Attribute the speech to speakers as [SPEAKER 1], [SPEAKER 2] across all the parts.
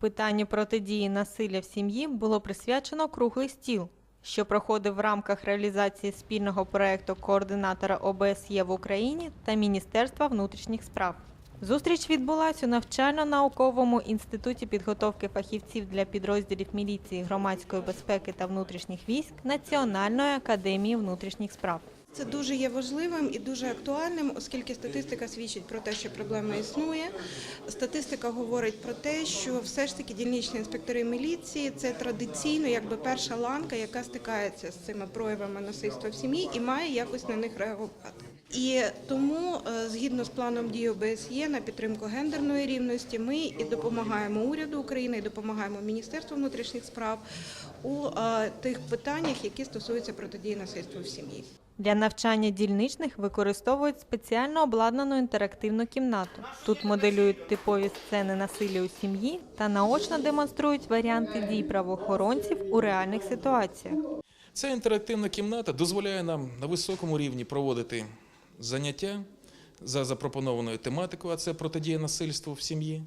[SPEAKER 1] Питанню протидії насилля в сім'ї було присвячено круглий стіл, що проходив в рамках реалізації спільного проекту координатора ОБСЄ в Україні та Міністерства внутрішніх справ. Зустріч відбулась у навчально-науковому інституті підготовки фахівців для підрозділів міліції громадської безпеки та внутрішніх військ Національної академії внутрішніх справ.
[SPEAKER 2] Це дуже є важливим і дуже актуальним, оскільки статистика свідчить про те, що проблема існує. Статистика говорить про те, що все ж таки дільничні інспектори міліції це традиційно якби перша ланка, яка стикається з цими проявами насильства в сім'ї і має якось на них реагувати. І тому, е, згідно з планом дій ОБСЄ на підтримку гендерної рівності, ми і допомагаємо уряду України, і допомагаємо Міністерству внутрішніх справ у е, тих питаннях, які стосуються протидії насильству в сім'ї.
[SPEAKER 1] Для навчання дільничних використовують спеціально обладнану інтерактивну кімнату. Тут моделюють типові сцени насилля у сім'ї та наочно демонструють варіанти дій правоохоронців у реальних ситуаціях.
[SPEAKER 3] Ця інтерактивна кімната дозволяє нам на високому рівні проводити заняття за запропонованою тематикою, а це протидія насильству в сім'ї,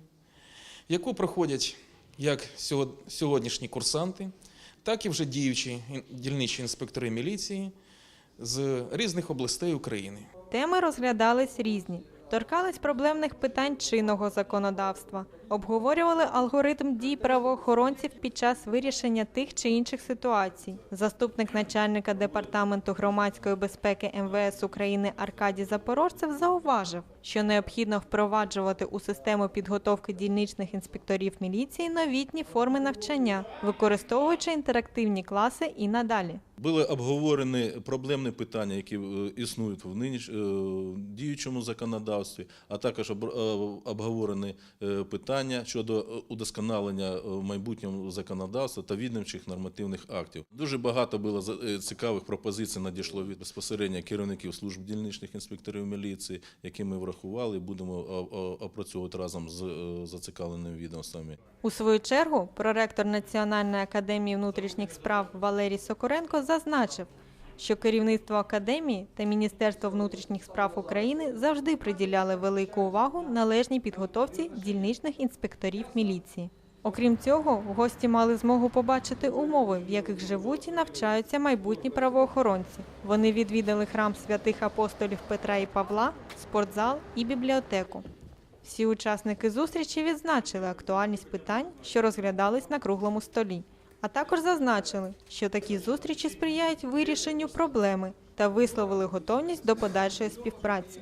[SPEAKER 3] яку проходять як сього- сьогоднішні курсанти, так і вже діючі дільничі інспектори міліції з різних областей України.
[SPEAKER 1] Теми розглядались різні. Торкались проблемних питань чинного законодавства, обговорювали алгоритм дій правоохоронців під час вирішення тих чи інших ситуацій. Заступник начальника департаменту громадської безпеки МВС України Аркадій Запорожцев зауважив, що необхідно впроваджувати у систему підготовки дільничних інспекторів міліції новітні форми навчання, використовуючи інтерактивні класи і надалі.
[SPEAKER 4] Були обговорені проблемні питання, які е, існують в ниніч е, діючому законодавстві, а також е, обговорені питання щодо удосконалення в майбутньому законодавства та відомчих нормативних актів. Дуже багато було цікавих пропозицій надійшло від безпосередньо керівників служб дільничних інспекторів міліції, які ми врахували і будемо опрацьовувати разом з зацікавленими відомствами.
[SPEAKER 1] У свою чергу проректор Національної академії внутрішніх справ Валерій Сокоренко зазначив, що керівництво академії та Міністерство внутрішніх справ України завжди приділяли велику увагу належній підготовці дільничних інспекторів міліції. Окрім цього, гості мали змогу побачити умови, в яких живуть і навчаються майбутні правоохоронці. Вони відвідали храм святих апостолів Петра і Павла, спортзал і бібліотеку. Всі учасники зустрічі відзначили актуальність питань, що розглядались на круглому столі, а також зазначили, що такі зустрічі сприяють вирішенню проблеми та висловили готовність до подальшої співпраці.